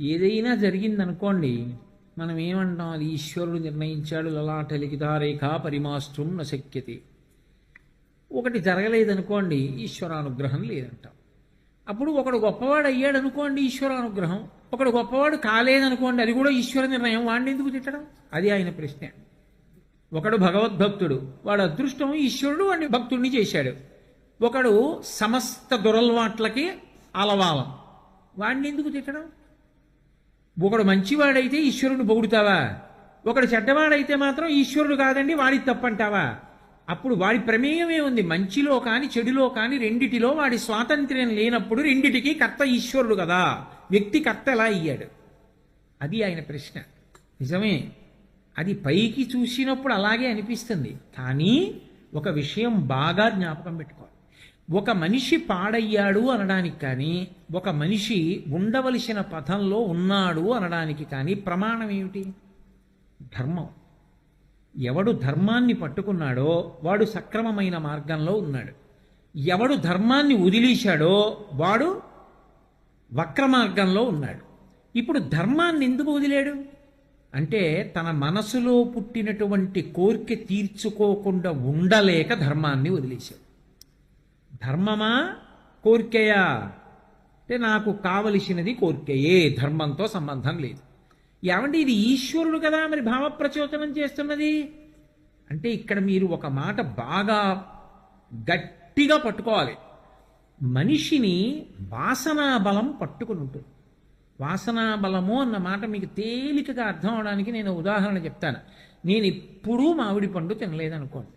ఏదైనా జరిగిందనుకోండి మనం ఏమంటాం అది ఈశ్వరుడు నిర్ణయించాడు లలాట లిఖితారేఖ పరిమాష్టం నశక్యతే. ఒకటి జరగలేదనుకోండి ఈశ్వరానుగ్రహం లేదంటాం. అప్పుడు ఒకడు గొప్పవాడు అయ్యాడు అనుకోండి ఈశ్వరానుగ్రహం. ఒకడు గొప్పవాడు కాలేదనుకోండి అది కూడా ఈశ్వర నిర్ణయం. వాడిని ఎందుకు తిట్టడం? అది ఆయన ప్రశ్న. ఒకడు భగవద్భక్తుడు వాడు అదృష్టం ఈశ్వరుడు వాడిని భక్తుడిని చేశాడు. ఒకడు సమస్త దురల్వాట్లకి అలవాలం. వాడిని ఎందుకు తిట్టడం? ఒకడు మంచివాడైతే ఈశ్వరుని పొగుడుతావా? ఒకడు చెడ్డవాడైతే మాత్రం ఈశ్వరుడు కాదండి వాడి తప్పంటావా? అప్పుడు వాడి ప్రమేయమే ఉంది. మంచిలో కానీ చెడులో కానీ రెండిటిలో వాడి స్వాతంత్ర్యం లేనప్పుడు రెండిటికి కర్త ఈశ్వరుడు కదా. వ్యక్తి కర్త ఎలా అయ్యాడు? అది ఆయన ప్రశ్న. నిజమే. అది పైకి చూసినప్పుడు అలాగే అనిపిస్తుంది. కానీ ఒక విషయం బాగా జ్ఞాపకం పెట్టుకోవాలి. ఒక మనిషి పాడయ్యాడు అనడానికి కానీ ఒక మనిషి ఉండవలసిన పథంలో ఉన్నాడు అనడానికి కానీ ప్రమాణం ఏమిటి? ధర్మం. ఎవడు ధర్మాన్ని పట్టుకున్నాడో వాడు సక్రమమైన మార్గంలో ఉన్నాడు. ఎవడు ధర్మాన్ని వదిలేశాడో వాడు వక్ర మార్గంలో ఉన్నాడు. ఇప్పుడు ధర్మాన్ని ఎందుకు వదిలాడు? అంటే తన మనసులో పుట్టినటువంటి కోరిక తీర్చుకోకుండా ఉండలేక ధర్మాన్ని వదిలేశాడు. ధర్మమా? కోరికయా? అంటే నాకు కావలసినది కోరికయే. ధర్మంతో సంబంధం లేదు. ఏమంటే ఇది ఈశ్వరుడు కదా మరి భావప్రచోదనం చేస్తున్నది? అంటే ఇక్కడ మీరు ఒక మాట బాగా గట్టిగా పట్టుకోవాలి. మనిషిని వాసనా బలం పట్టుకుని ఉంటుంది. వాసనా బలము అన్న మాట మీకు తేలికగా అర్థం అవడానికి నేను ఉదాహరణ చెప్తాను. నేను ఎప్పుడూ మామిడి పండు తినలేదనుకోండి.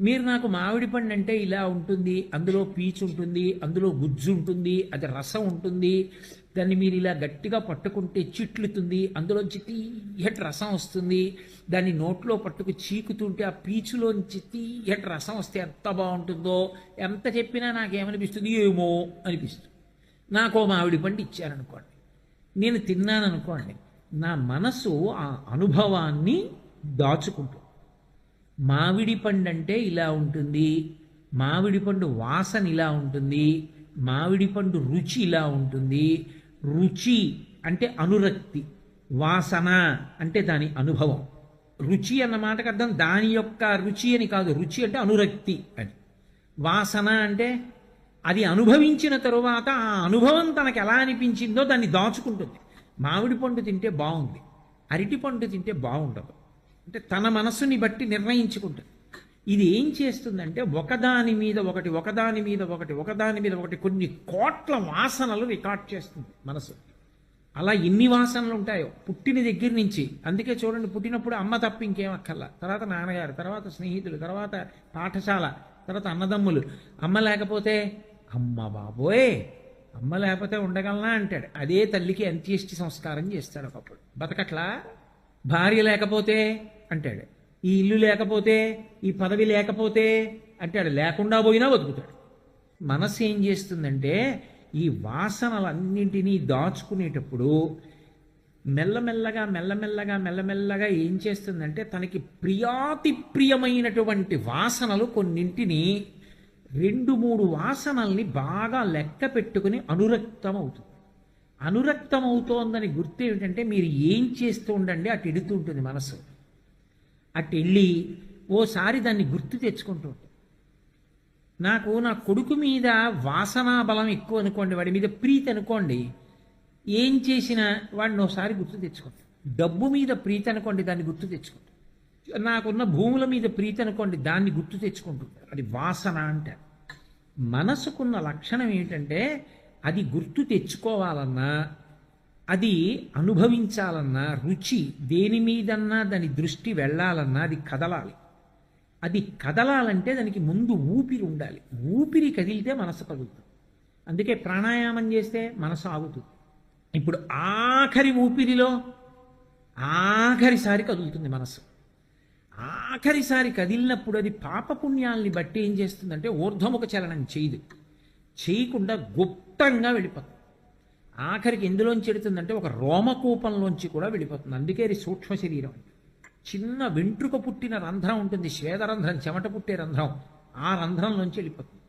మీరు నాకు మామిడి పండు అంటే ఇలా ఉంటుంది అందులో పీచు ఉంటుంది అందులో గుజ్జు ఉంటుంది అది రసం ఉంటుంది దాన్ని మీరు ఇలా గట్టిగా పట్టుకుంటే చిట్లుతుంది అందులోంచి తీయటి రసం వస్తుంది దాన్ని నోట్లో పట్టుకు చీకుతుంటే ఆ పీచులోంచి తీయటి రసం వస్తే ఎంత బాగుంటుందో ఎంత చెప్పినా నాకేమనిపిస్తుంది? ఏమో అనిపిస్తుంది. నాకు మామిడి పండు ఇచ్చారనుకోండి. నేను తిన్నాను అనుకోండి నా మనసు ఆ అనుభవాన్ని దాచుకుంటుంది. మామిడి పండు అంటే ఇలా ఉంటుంది. మామిడి పండు వాసన ఇలా ఉంటుంది. మామిడి పండు రుచి ఇలా ఉంటుంది. రుచి అంటే అనురక్తి. వాసన అంటే దాని అనుభవం. రుచి అన్న మాటకు అర్థం దాని యొక్క రుచి అని కాదు. రుచి అంటే అనురక్తి అని వాసన అంటే అది అనుభవించిన తరువాత ఆ అనుభవం తనకు ఎలా అనిపించిందో దాన్ని దాచుకుంటుంది. మామిడి పండు తింటే బాగుంది. అరటి పండు తింటే బాగుండదు. అంటే తన మనస్సుని బట్టి నిర్ణయించుకుంటుంది. ఇది ఏం చేస్తుందంటే ఒకదాని మీద ఒకటి ఒకదాని మీద ఒకటి ఒకదాని మీద ఒకటి కొన్ని కోట్ల వాసనలు రికార్డ్ చేస్తుంది మనసు. అలా ఎన్ని వాసనలు ఉంటాయో పుట్టిన దగ్గర నుంచి. అందుకే చూడండి పుట్టినప్పుడు అమ్మ తప్ప ఇంకేం అక్కర్లా. తర్వాత నాన్నగారు తర్వాత స్నేహితులు తర్వాత పాఠశాల తర్వాత అన్నదమ్ములు. అమ్మ లేకపోతే అమ్మ బాబోయ్ అమ్మ లేకపోతే ఉండగలనా? అంటాడు. అదే తల్లికి అంత్యేష్టి సంస్కారం చేస్తాడు ఒకప్పుడు. బతకట్లా? భార్య లేకపోతే అంటాడు. ఈ ఇల్లు లేకపోతే ఈ పదవి లేకపోతే అంటాడు. లేకుండా పోయినా బతుకుతాడు. మనసు ఏం చేస్తుందంటే ఈ వాసనలన్నింటినీ దాచుకునేటప్పుడు మెల్లమెల్లగా మెల్లమెల్లగా మెల్లమెల్లగా ఏం చేస్తుందంటే తనకి ప్రియాతి ప్రియమైనటువంటి వాసనలు కొన్నింటిని రెండు మూడు వాసనల్ని బాగా లెక్క పెట్టుకుని అనురక్తం అవుతుంది అనురక్తం అవుతోందని గుర్తు ఏమిటంటే మీరు ఏం చేస్తూ ఉండండి అటు ఎడుతూ ఉంటుంది మనసు. అటు వెళ్ళి ఓసారి దాన్ని గుర్తు తెచ్చుకుంటూ నాకు నా కొడుకు మీద వాసనా బలం ఎక్కువ అనుకోండి వాడి మీద ప్రీతి అనుకోండి ఏం చేసినా వాడిని ఒకసారి గుర్తు తెచ్చుకుంటాను డబ్బు మీద ప్రీతి అనుకోండి దాన్ని గుర్తు తెచ్చుకుంటాను నాకున్న భూముల మీద ప్రీతి అనుకోండి దాన్ని గుర్తు తెచ్చుకుంటుంటారు అది వాసన అంటారు మనసుకున్న లక్షణం ఏంటంటే అది గుర్తు తెచ్చుకోవాలన్నా అది అనుభవించాలన్నా రుచి దేని మీదన్నా దాని దృష్టి వెళ్ళాలన్నా అది కదలాలి. అది కదలాలంటే దానికి ముందు ఊపిరి ఉండాలి. ఊపిరి కదిలితే మనసు కదులుతుంది. అందుకే ప్రాణాయామం చేస్తే మనసు ఆగుతుంది. ఇప్పుడు ఆఖరి ఊపిరిలో ఆఖరిసారి కదులుతుంది మనసు. ఆఖరిసారి కదిలినప్పుడు అది పాపపుణ్యాల్ని బట్టి ఏం చేస్తుందంటే ఊర్ధ్వముఖ చలనం చేయదు. చేయకుండా గుప్తంగా వెళ్ళిపోతుంది. ఆఖరికి ఎందులోంచి వెళుతుందంటే ఒక రోమకూపంలోంచి కూడా వెళ్ళిపోతుంది. అందుకే ఇది సూక్ష్మ శరీరం. చిన్న వెంట్రుక పుట్టిన రంధ్రం ఉంటుంది. శ్వేదరంధ్రం చెమట పుట్టే రంధ్రం. ఆ రంధ్రంలోంచి వెళ్ళిపోతుంది.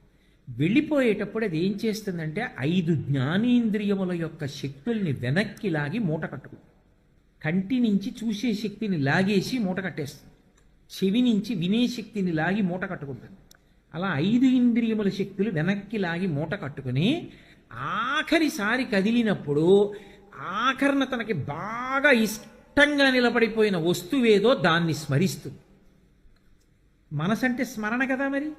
వెళ్ళిపోయేటప్పుడు అది ఏం చేస్తుందంటే ఐదు జ్ఞానేంద్రియముల యొక్క శక్తుల్ని వెనక్కి లాగి మూట కట్టుకుంటుంది. కంటి నుంచి చూసే శక్తిని లాగేసి మూట కట్టేస్తుంది. చెవి నుంచి వినే శక్తిని లాగి మూట కట్టుకుంటుంది. అలా ఐదు ఇంద్రియముల శక్తులు వెనక్కి లాగి మూట కట్టుకుని ఆఖరిసారి కదిలినప్పుడు ఆఖరణ తనకి బాగా ఇష్టంగా నిలబడిపోయిన వస్తువేదో దాన్ని స్మరిస్తుంది. మనసంటే స్మరణ కదా మరి?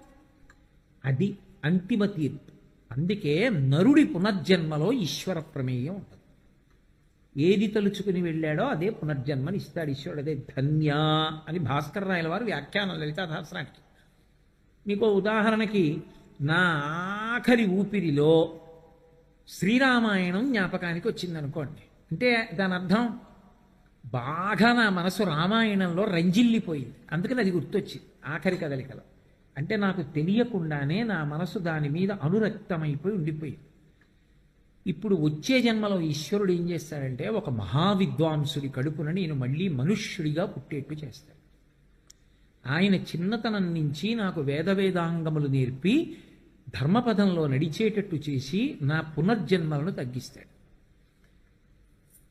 అది అంతిమ తీర్పు. అందుకే నరుడి పునర్జన్మలో ఈశ్వర ప్రమేయం ఉంటుంది. ఏది తలుచుకుని వెళ్ళాడో అదే పునర్జన్మని ఇస్తాడు ఈశ్వరుడు. అదే ధన్య అని భాస్కర్ రాయల వారు వ్యాఖ్యానం లలితా సహస్రానికి మీకు ఉదాహరణకి నా ఆఖరి ఊపిరిలో శ్రీరామాయణం జ్ఞాపకానికి వచ్చిందనుకోండి అంటే దాని అర్థం బాగా నా మనసు రామాయణంలో రంజిల్లిపోయింది. అందుకని అది గుర్తొచ్చింది ఆఖరి కదలికలో. అంటే నాకు తెలియకుండానే నా మనసు దాని మీద అనురక్తమైపోయి ఉండిపోయింది. ఇప్పుడు వచ్చే జన్మలో ఈశ్వరుడు ఏం చేస్తాడంటే ఒక మహావిద్వాంసుడి కడుపున నేను మళ్ళీ మనుష్యుడిగా పుట్టేట్టు చేస్తాడు. ఆయన చిన్నతనం నుంచి నాకు వేద వేదాంగములు నేర్పి ధర్మపదంలో నడిచేటట్టు చేసి నా పునర్జన్మలను తగ్గిస్తాడు.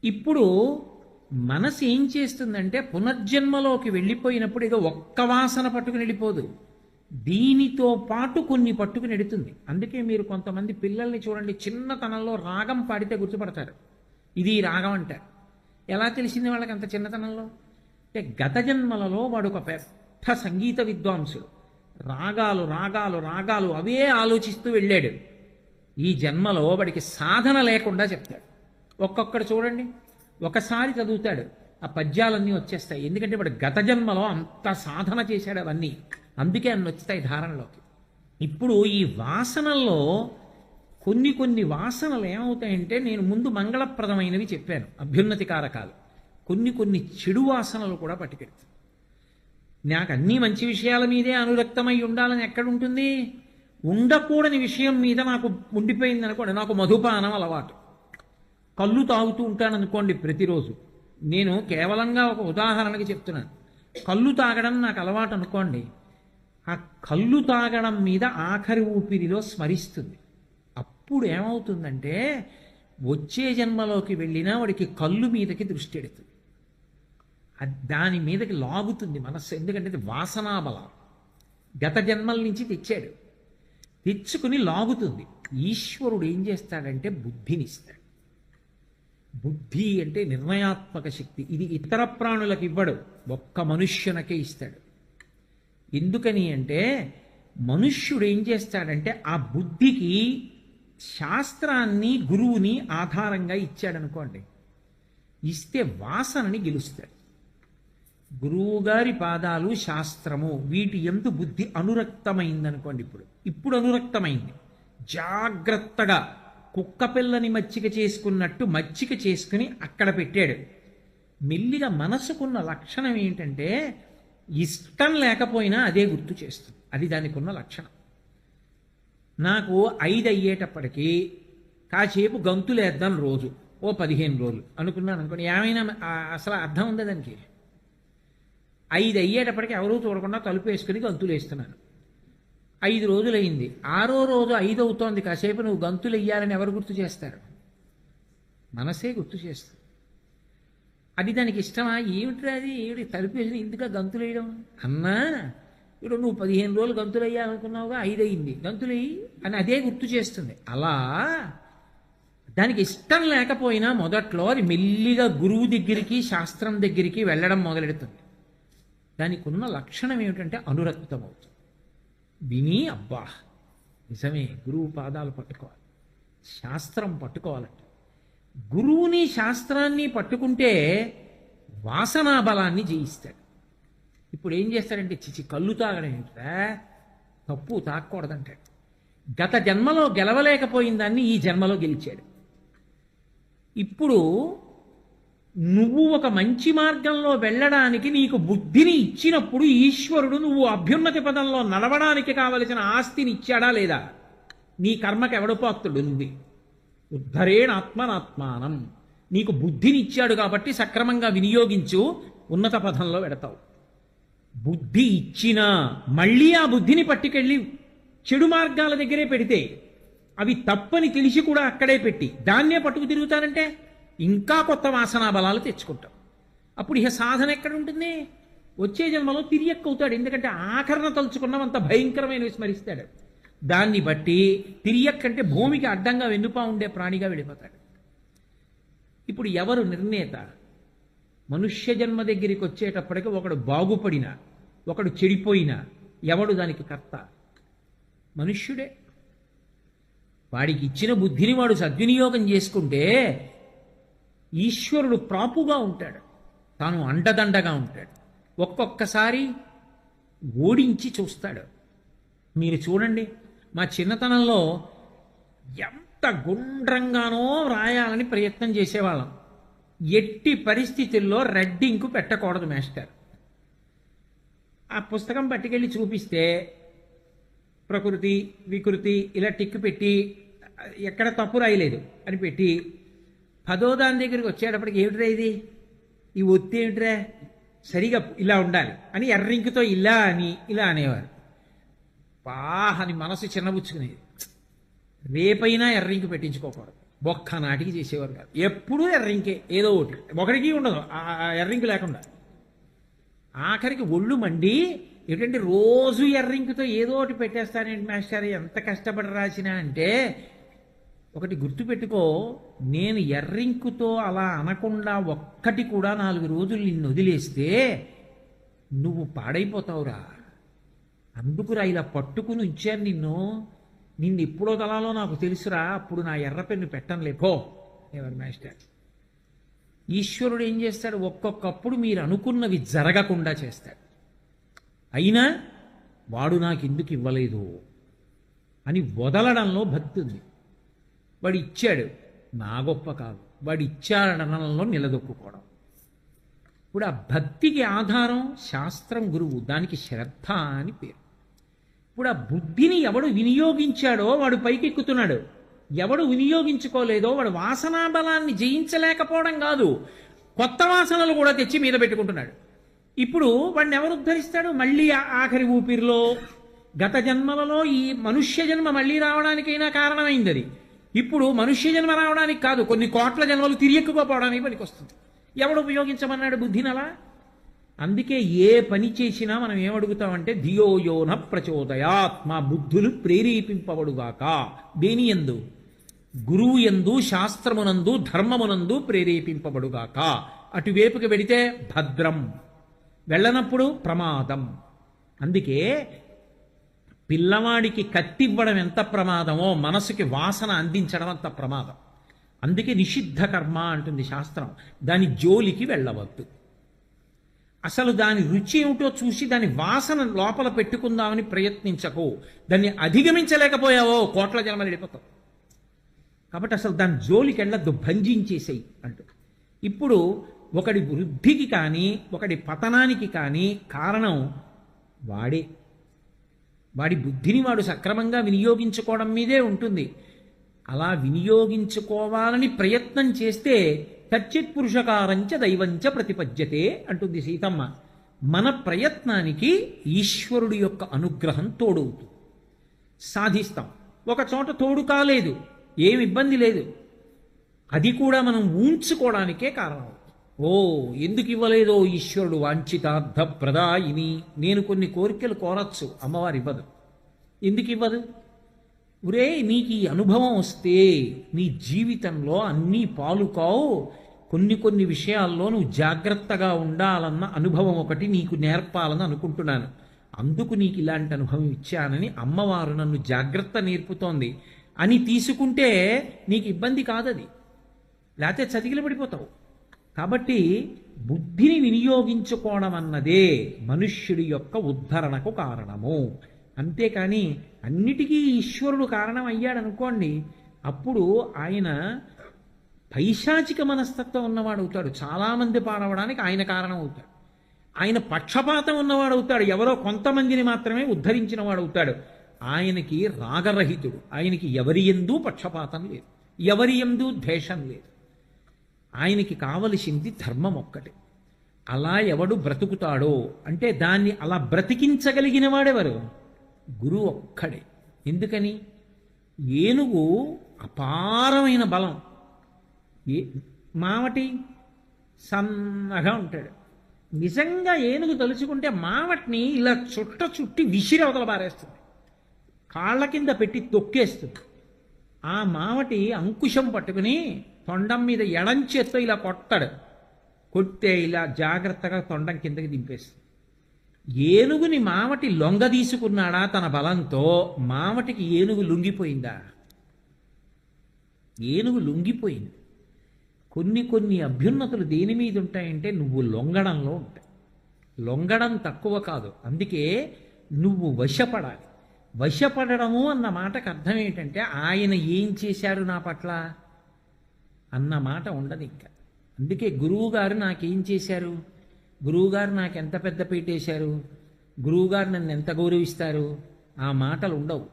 ఇప్పుడు మనసు ఏం చేస్తుందంటే పునర్జన్మలోకి వెళ్ళిపోయినప్పుడు ఏదో ఒక్క వాసన పట్టుకుని వెళ్ళిపోదు. దీనితో పాటు కొన్ని పట్టుకుని ఎడుతుంది అందుకే మీరు కొంతమంది పిల్లల్ని చూడండి చిన్నతనంలో రాగం పాడితే గుర్తుపడతారు. ఇది రాగం అంటారు. ఎలా తెలిసింది వాళ్ళకి అంత చిన్నతనంలో? అంటే గత జన్మలలో వాడు ఒక పెద్ద సంగీత విద్వాంసుడు. రాగాలు రాగాలు రాగాలు అవే ఆలోచిస్తూ వెళ్ళాడు. ఈ జన్మలో వాడికి సాధన లేకుండా చెప్తాడు. ఒక్కొక్కడు చూడండి ఒకసారి చదువుతాడు. ఆ పద్యాలన్నీ వచ్చేస్తాయి. ఎందుకంటే వాడు గత జన్మలో అంత సాధన చేశాడు అవన్నీ. అందుకే అన్ని వచ్చాయి ధారణలోకి. ఇప్పుడు ఈ వాసనల్లో కొన్ని కొన్ని వాసనలు ఏమవుతాయంటే నేను ముందు మంగళప్రదమైనవి చెప్పాను. అభ్యున్నతి కారకాలు కొన్ని కొన్ని చెడు వాసనలు కూడా పట్టుకెడుతాయి. నాకు అన్ని మంచి విషయాల మీదే అనురక్తమై ఉండాలని ఎక్కడ ఉంటుంది ఉండకూడని విషయం మీద నాకు ఉండిపోయింది అనుకోండి నాకు మధుపానం అలవాటు. కళ్ళు తాగుతూ ఉంటాను అనుకోండి ప్రతిరోజు. నేను కేవలంగా ఒక ఉదాహరణకి చెప్తున్నాను. కళ్ళు తాగడం నాకు అలవాటు అనుకోండి ఆ కళ్ళు తాగడం మీద ఆఖరి ఊపిరిలో స్మరిస్తుంది. అప్పుడు ఏమవుతుందంటే వచ్చే జన్మలోకి వెళ్ళినా వాడికి కళ్ళు మీదకి దృష్టి ఎడుతుంది. దాని మీదకి లాగుతుంది మనస్సు. ఎందుకంటే ఇది వాసనాబల. గత జన్మల నుంచి తెచ్చాడు. తెచ్చుకుని లాగుతుంది. ఈశ్వరుడు ఏం చేస్తాడంటే బుద్ధినిస్తాడు. బుద్ధి అంటే నిర్ణయాత్మక శక్తి. ఇది ఇతర ప్రాణులకు ఇవ్వడు. ఒక్క మనుష్యునకే ఇస్తాడు. ఎందుకని అంటే మనుష్యుడు ఏం చేస్తాడంటే ఆ బుద్ధికి శాస్త్రాన్ని గురువుని ఆధారంగా ఇచ్చాడనుకోండి. ఇస్తే వాసనని గెలుస్తాడు. గురువుగారి పాదాలు శాస్త్రము. వీటి ఎందు బుద్ధి అనురక్తమైందనుకోండి ఇప్పుడు. ఇప్పుడు అనురక్తమైంది. జాగ్రత్తగా కుక్క పిల్లని మచ్చిక చేసుకున్నట్టు మచ్చిక చేసుకుని అక్కడ పెట్టాడు. మెల్లిగా మనసుకున్న లక్షణం ఏంటంటే ఇష్టం లేకపోయినా అదే గుర్తు చేస్తుంది. అది దానికి ఉన్న లక్షణం. నాకు ఐదు అయ్యేటప్పటికీ కాసేపు గంతులేద్దాం రోజు. ఓ పదిహేను రోజులు. అనుకున్నాను అనుకోండి. ఏమైనా అసలు అర్థం ఉంది దానికి? ఐదు అయ్యేటప్పటికి ఎవరూ చూడకుండా తలుపు వేసుకుని గంతులు వేస్తున్నాను ఐదు రోజులైంది. ఆరో రోజు ఐదు అవుతోంది కాసేపు నువ్వు గంతులు వెయ్యాలని ఎవరు గుర్తు చేస్తారు? మనసే గుర్తు చేస్తుంది. అది దానికి ఇష్టమా? ఏమిట్రా అది? ఏమిటి? తలుపు వేసిన ఇందుక గంతులు వేయడం? అన్నా ఇప్పుడు నువ్వు పదిహేను రోజులు గంతులు వేయాలనుకున్నావుగా ఐదు అయింది గంతులు వేయి అని అదే గుర్తు చేస్తుంది. అలా దానికి ఇష్టం లేకపోయినా మొదట్లో అది మెల్లిగా గురువు దగ్గరికి శాస్త్రం దగ్గరికి వెళ్ళడం మొదలెడుతుంది. దానికి ఉన్న లక్షణం ఏమిటంటే అనురక్తం అవుతుంది విని అబ్బా నిజమే గురువు పాదాలు పట్టుకోవాలి. శాస్త్రం పట్టుకోవాలంట. గురువుని శాస్త్రాన్ని పట్టుకుంటే వాసనా బలాన్ని జయిస్తాడు. ఇప్పుడు ఏం చేస్తాడంటే చిచి కళ్ళు తాగడం ఏంట్రా? తప్పు తాకూడదంటాడు. గత జన్మలో గెలవలేకపోయిన దాన్ని ఈ జన్మలో గెలిచాడు. ఇప్పుడు నువ్వు ఒక మంచి మార్గంలో వెళ్ళడానికి నీకు బుద్ధిని ఇచ్చినప్పుడు ఈశ్వరుడు నువ్వు అభ్యున్నతి పదంలో నడవడానికి కావలసిన ఆస్తిని ఇచ్చాడా లేదా? నీ కర్మకు ఎవడు నువ్వు. ఉద్ధరేణాత్మనాత్మానం నీకు బుద్ధిని ఇచ్చాడు కాబట్టి సక్రమంగా వినియోగించు ఉన్నత పదంలో పెడతావు. బుద్ధి ఇచ్చినా మళ్ళీ ఆ బుద్ధిని పట్టుకెళ్ళి చెడు మార్గాల దగ్గరే పెడితే అవి తప్పని తెలిసి కూడా అక్కడే పెట్టి దాన్నే పట్టుకు తిరుగుతానంటే ఇంకా కొత్త వాసనా బలాలు తెచ్చుకుంటాం. అప్పుడు ఇక సాధన ఎక్కడ ఉంటుంది వచ్చే జన్మలో తిరియక్కవుతాడు. ఎందుకంటే ఆఖరణ తలుచుకున్నవంత భయంకరమైనవి స్మరిస్తాడు దాన్ని బట్టి తిరియక్ అంటే భూమికి అడ్డంగా వెన్నుపా ఉండే ప్రాణిగా వెళ్ళిపోతాడు. ఇప్పుడు ఎవరు నిర్ణేత? మనుష్య జన్మ దగ్గరికి వచ్చేటప్పటికి ఒకడు బాగుపడిన ఒకడు చెడిపోయిన ఎవడు దానికి కర్త? మనుష్యుడే. వాడికి ఇచ్చిన బుద్ధిని వాడు సద్వినియోగం చేసుకుంటే ఈశ్వరుడు ప్రాపుగా ఉంటాడు. తాను అండదండగా ఉంటాడు. ఒక్కొక్కసారి ఓడించి చూస్తాడు. మీరు చూడండి మా చిన్నతనంలో ఎంత గుండ్రంగానో రాయాలని ప్రయత్నం చేసేవాళ్ళం. ఎట్టి పరిస్థితుల్లో రెడ్డింకు పెట్టకూడదు మాస్టర్. ఆ పుస్తకం పట్టుకెళ్ళి చూపిస్తే ప్రకృతి వికృతి ఇలా టిక్కు పెట్టి ఎక్కడ తప్పు రాయలేదు అని పెట్టి పదోదాని దగ్గరికి వచ్చేటప్పటికి ఏమిట్రా ఇది? ఈ ఒత్తి ఏమిట్రా? సరిగా ఇలా ఉండాలి. అని ఎర్రింకితో ఇలా అని ఇలా అనేవారు. పాహని అని మనసు చిన్నబుచ్చుకునేది. రేపైనా ఎర్రింకి పెట్టించుకోకూడదు. బొక్క నాటికి చేసేవారు కాదు. ఎప్పుడూ ఎర్రింకే ఏదో ఒకటి. ఒకరికి ఉండదు. ఆ ఎర్రింకు లేకుండా. ఆఖరికి ఒళ్ళు మండి ఏంటంటే రోజు ఎర్రింకితో ఏదో ఒకటి పెట్టేస్తానేంటి మాస్టర్? ఎంత కష్టపడి రాసినా అంటే ఒకటి గుర్తుపెట్టుకో నేను ఎర్రింకుతో అలా అనకుండా ఒక్కటి కూడా నాలుగు రోజులు నిన్ను వదిలేస్తే నువ్వు పాడైపోతావురా. అందుకురా ఇలా పట్టుకుని ఉంచాను నిన్ను. నిన్ను ఎప్పుడో తలాలో నాకు తెలుసురా అప్పుడు నా ఎర్ర పెన్ను పెట్టనులేపో ఎవరి మాస్టర్? ఈశ్వరుడు ఏం చేస్తాడు? ఒక్కొక్కప్పుడు మీరు అనుకున్నవి జరగకుండా చేస్తాడు. అయినా వాడు నాకు ఎందుకు ఇవ్వలేదు అని వదలడంలో భక్తి ఉంది. వాడు ఇచ్చాడు నా గొప్ప కాదు. వాడు ఇచ్చాడనంలో నిలదొక్కుకోవడం. ఇప్పుడు ఆ భక్తికి ఆధారం శాస్త్రం గురువు. దానికి శ్రద్ధ అని పేరు. ఇప్పుడు ఆ బుద్ధిని ఎవడు వినియోగించాడో వాడు పైకెక్కుతున్నాడు. ఎవడు వినియోగించుకోలేదో వాడు వాసనా బలాన్ని జయించలేకపోవడం కాదు. కొత్త వాసనలు కూడా తెచ్చి మీద పెట్టుకుంటున్నాడు. ఇప్పుడు వాడిని ఎవరు ఉద్ధరిస్తాడు? మళ్ళీ ఆఖరి ఊపిరిలో. గత జన్మలలో ఈ మనుష్య జన్మ మళ్ళీ రావడానికైనా కారణమైంది అది ఇప్పుడు మనుష్య జన్మ రావడానికి కాదు కొన్ని కోట్ల జన్మలు తిరియక్కుపోవడానికి పనికి వస్తుంది ఎవడు ఉపయోగించమన్నాడు బుద్ధిని అలా అందుకే ఏ పని చేసినా మనం ఏమడుగుతామంటే ధియోయోన ప్రచోదయాత్ మా బుద్ధులు ప్రేరేపింపబడుగాక. దేని ఎందు గురువు ఎందు శాస్త్రమునందు ధర్మమునందు ప్రేరేపింపబడుగాక. అటువైపుకి వెడితే భద్రం వెళ్ళనప్పుడు ప్రమాదం. అందుకే పిల్లవాడికి కత్తివ్వడం ఎంత ప్రమాదమో మనసుకి వాసన అందించడం అంత ప్రమాదం. అందుకే నిషిద్ధ కర్మ అంటుంది శాస్త్రం. దాని జోలికి వెళ్ళవద్దు. అసలు దాని రుచి ఏమిటో చూసి దాని వాసన లోపల పెట్టుకుందామని ప్రయత్నించకు. దాన్ని అధిగమించలేకపోయావో కోట్ల జన్మలు వెళ్ళిపోతావు కాబట్టి అసలు దాని జోలికి వెళ్ళద్దు భంజించేసేయి అంటూ. ఇప్పుడు ఒకడి వృద్ధికి కానీ ఒకడి పతనానికి కానీ కారణం వాడే. వాడి బుద్ధిని వాడు సక్రమంగా వినియోగించుకోవడం మీదే ఉంటుంది. అలా వినియోగించుకోవాలని ప్రయత్నం చేస్తే తచ్చిత్ పురుషకారంచ దైవంచ ప్రతిపద్యతే అంటుంది సీతమ్మ. మన ప్రయత్నానికి ఈశ్వరుడి యొక్క అనుగ్రహం తోడవుతుంది. సాధిస్తాం. ఒక చోట తోడు కాలేదు. ఏమి ఇబ్బంది లేదు. అది కూడా మనం ఊంచుకోవడానికే కారణం. ఓ ఎందుకు ఇవ్వలేదో ఈశ్వరుడు వాంఛితార్థ ప్రదాయిని నేను కొన్ని కోరికలు కోరచ్చు అమ్మవారు ఇవ్వదు. ఎందుకు ఇవ్వదు ఒరే నీకు ఈ అనుభవం వస్తే నీ జీవితంలో అన్నీ పాలుకావు. కొన్ని కొన్ని విషయాల్లో నువ్వు జాగ్రత్తగా ఉండాలన్న అనుభవం ఒకటి నీకు నేర్పాలని అనుకుంటున్నాను. అందుకు నీకు ఇలాంటి అనుభవం ఇచ్చానని అమ్మవారు నన్ను జాగ్రత్త నేర్పుతోంది. అని తీసుకుంటే నీకు ఇబ్బంది కాదది. లేకపోతే చతికిల పడిపోతావు కాబట్టి బుద్ధిని వినియోగించుకోవడం అన్నదే మనుష్యుడి యొక్క ఉద్ధరణకు కారణము. అంతేకాని అన్నిటికీ ఈశ్వరుడు కారణం అయ్యాడనుకోండి అప్పుడు ఆయన పైశాచిక మనస్తత్వం ఉన్నవాడు అవుతాడు. చాలామంది పారవడానికి ఆయన కారణం అవుతాడు ఆయన పక్షపాతం ఉన్నవాడు అవుతాడు. ఎవరో కొంతమందిని మాత్రమే ఉద్ధరించిన వాడు అవుతాడు. ఆయనకి రాగరహితుడు. ఆయనకి ఎవరి ఎందు పక్షపాతం లేదు. ఎవరి ఎందు ద్వేషం లేదు. ఆయనకి కావలసింది ధర్మం ఒక్కటే. అలా ఎవడు బ్రతుకుతాడో అంటే దాన్ని అలా బ్రతికించగలిగిన వాడెవరు? గురువు ఒక్కడే. ఎందుకని? ఏనుగు అపారమైన బలం. ఏ మావటి సన్నగా ఉంటాడు. నిజంగా ఏనుగు తలుచుకుంటే మావటిని ఇలా చుట్ట చుట్టి విసిరి అవతల పారేస్తుంది. కాళ్ళ కింద పెట్టి తొక్కేస్తుంది. ఆ మావటి అంకుశం పట్టుకుని తొండం మీద ఎడం చేత్తో ఇలా కొట్టాడు కొట్టే ఇలా జాగ్రత్తగా తొండం కిందకి దింపేస్తుంది. ఏనుగుని మావటి లొంగ తీసుకున్నాడా తన బలంతో? మావటికి ఏనుగు లొంగిపోయిందా? ఏనుగు లొంగిపోయింది. కొన్ని కొన్ని అభ్యున్నతులు దేని మీద ఉంటాయంటే నువ్వు లొంగడంలో ఉంటాయి. లొంగడం తక్కువ కాదు. అందుకే నువ్వు వశపడాలి. వశపడడము అన్న మాటకు అర్థం ఏంటంటే ఆయన ఏం చేశారు నా పట్ల? అన్న మాట ఉండదు ఇంకా. అందుకే గురువుగారు నాకేం చేశారు? గురువుగారు నాకు ఎంత పెద్ద పీటేశారు? గురువుగారు నన్ను ఎంత గౌరవిస్తారు? ఆ మాటలు ఉండవు.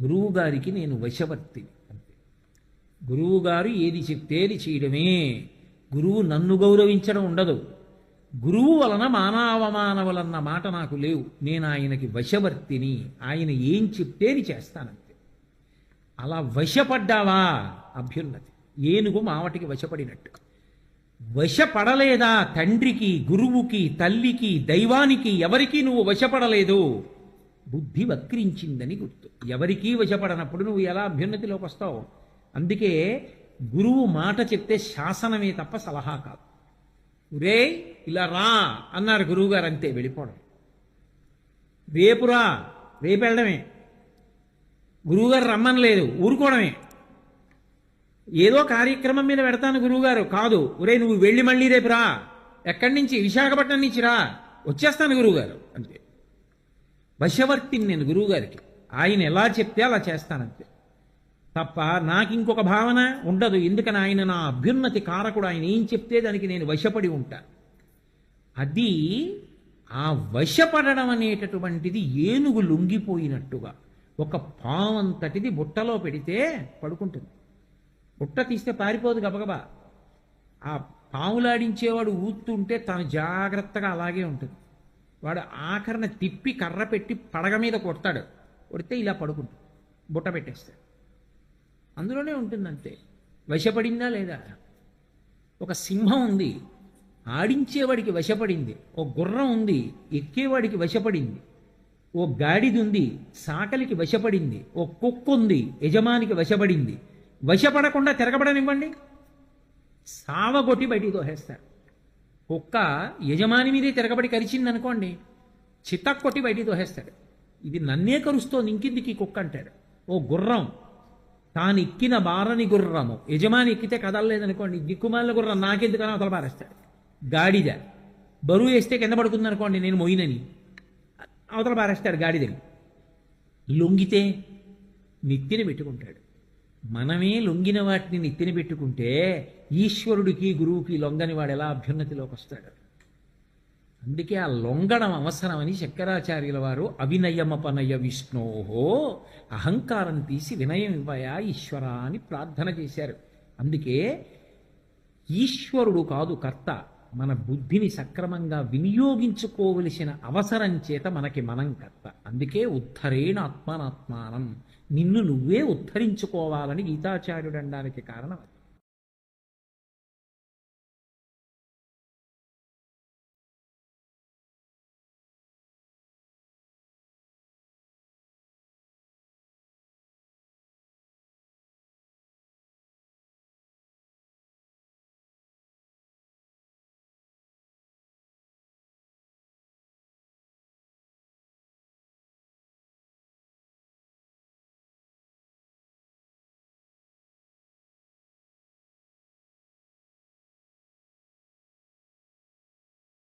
గురువుగారికి నేను వశవర్తి అంతే. గురువుగారు ఏది చెప్తే అది చేయడమే. గురువు నన్ను గౌరవించడం ఉండదు. గురువు వలన మానవమానవులన్న మాట నాకు లేవు. నేను ఆయనకి వశవర్తిని. ఆయన ఏం చెప్తే అది చేస్తానంతే. అలా వశపడ్డావా? అభ్యున్నతి. ఏనుగు మావటికి వశపడినట్టు. వశపడలేదా తండ్రికి గురువుకి తల్లికి దైవానికి? ఎవరికి నువ్వు వశపడలేదు? బుద్ధి వక్రించిందని గుర్తు. ఎవరికీ వశపడనప్పుడు నువ్వు ఎలా అభ్యున్నతిలోకి వస్తావు? అందుకే గురువు మాట చెప్తే శాసనమే తప్ప సలహా కాదు. రే ఇలా రా అన్నారు గురువుగారు అంతే వెళ్ళిపోవడం. రేపురా రేపు వెళ్ళడమే గురువుగారు రమ్మనలేదు ఊరుకోవడమే. ఏదో కార్యక్రమం మీద పెడతాను గురువుగారు. కాదు. ఒరే నువ్వు వెళ్ళి మళ్ళీ రేపు రా. ఎక్కడి నుంచి? విశాఖపట్నం నుంచి రా. వచ్చేస్తాను గురువుగారు. అంతే. వశవర్తిని నేను గురువుగారికి. ఆయన ఎలా చెప్తే అలా చేస్తానంతే తప్ప నాకు ఇంకొక భావన ఉండదు. ఎందుకని ఆయన నా అభ్యున్నతి కారకుడు. ఆయన ఏం చెప్తే దానికి నేను వశపడి ఉంటా. అది ఆ వశపడడం అనేటటువంటిది ఏనుగు లొంగిపోయినట్టుగా ఒక పావంతటిది బుట్టలో పెడితే పడుకుంటుంది. బుట్ట తీస్తే పారిపోదు గబగబా. ఆ పాములాడించేవాడు ఊతుంటే తను జాగ్రత్తగా అలాగే ఉంటుంది. వాడు ఆఖరణ తిప్పి కర్ర పెట్టి పడగ మీద కొడతాడు. కొడితే ఇలా పడుకుంటాడు బుట్ట పెట్టేస్తాడు. అందులోనే ఉంటుంది అంతే వశపడిందా లేదా? ఒక సింహం ఉంది. ఆడించేవాడికి వశపడింది. ఓ గుర్రం ఉంది. ఎక్కేవాడికి వశపడింది. ఓ గాడిది ఉంది సాకలికి వశపడింది. ఓ కుక్క ఉంది యజమానికి వశపడింది. వశపడకుండా తిరగబడనివ్వండి. సావగొట్టి బయటికి తోసేస్తారు. కుక్క యజమాని మీదే తిరగబడి కరిచింది అనుకోండి చిత్తక్కొట్టి బయటికి తోసేస్తాడు. ఇది నన్నే కరుస్తోంది ఇంకిందికి కుక్క అంటాడు. ఓ గుర్రం తాను ఎక్కిన బారని గుర్రము. యజమాని ఎక్కితే కదలలేదనుకోండి దిక్కుమాలిన గుర్రం నాకెందుకనో అవతల పారేస్తాడు. గాడిద బరువు వేస్తే కింద పడుకుంది అనుకోండి నేను మొయినని అవతల పారేస్తాడు గాడిదని. లొంగితే నెత్తిన పెట్టుకుంటాడు. మనమే లొంగిన వాటిని నెత్తిన పెట్టుకుంటే ఈశ్వరుడికి గురువుకి లొంగని వాడు ఎలా అభ్యున్నతిలోకి వస్తాడు? అందుకే ఆ లొంగడం అవసరమని శంకరాచార్యుల వారు అవినయమపనయ విష్ణోహో అహంకారం తీసి వినయం ఇవ్వయా ఈశ్వర అని ప్రార్థన చేశారు. అందుకే ఈశ్వరుడు కాదు కర్త మన బుద్ధిని సక్రమంగా వినియోగించుకోవలసిన అవసరం చేత మనకి మనం కర్త. అందుకే ఉద్ధరేణ ఆత్మానాత్మానం. నిన్ను నువ్వే ఉద్ధరించుకోవాలని గీతాచార్యుడు అనడానికి కారణం అది.